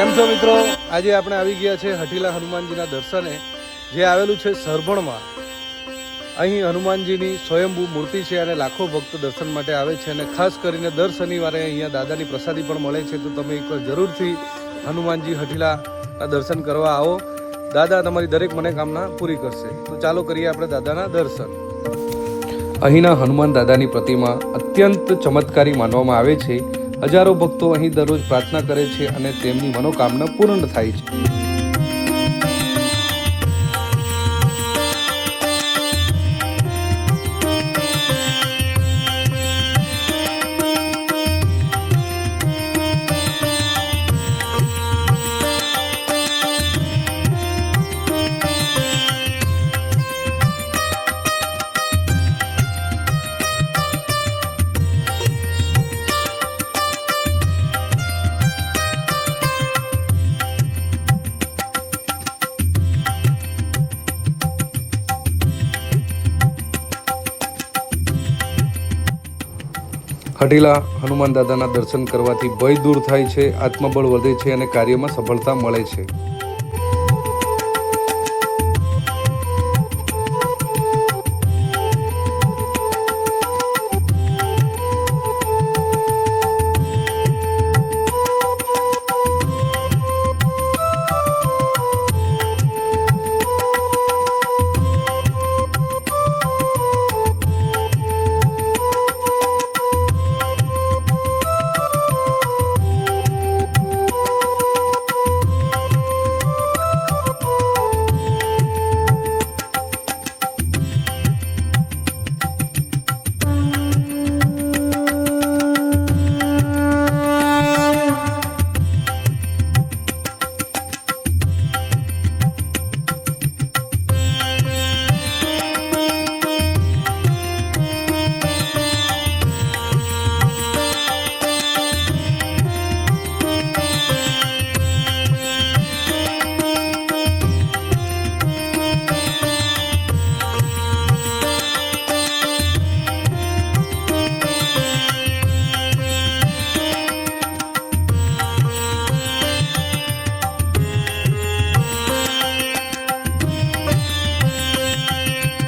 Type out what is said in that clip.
કેમ છો મિત્રો? આજે આપણે આવી ગયા છે હઠીલા હનુમાનજીના દર્શને. જે આવેલું છે સરભણમાં. અહીં હનુમાનજીની સ્વયંભૂ મૂર્તિ છે અને લાખો ભક્તો દર્શન માટે આવે છે અને ખાસ કરીને દર શનિવારે અહીંયા દાદાની પ્રસાદી પણ મળે છે. તો તમે એકવાર જરૂરથી હનુમાનજી હઠીલાના દર્શન કરવા આવો. દાદા તમારી દરેક મનોકામના પૂરી કરશે. તો ચાલો કરીએ આપણે દાદાના દર્શન. અહીંના હનુમાન દાદાની પ્રતિમા અત્યંત ચમત્કારી માનવામાં આવે છે. હજારો ભક્તો અહીં દરરોજ પ્રાર્થના કરે છે અને તેમની મનોકામના પૂર્ણ થાય છે. હઠીલા હનુમાન દાદાના દર્શન કરવાથી ભય દૂર થાય છે, આત્મબળ વધે છે અને કાર્યમાં સફળતા મળે છે.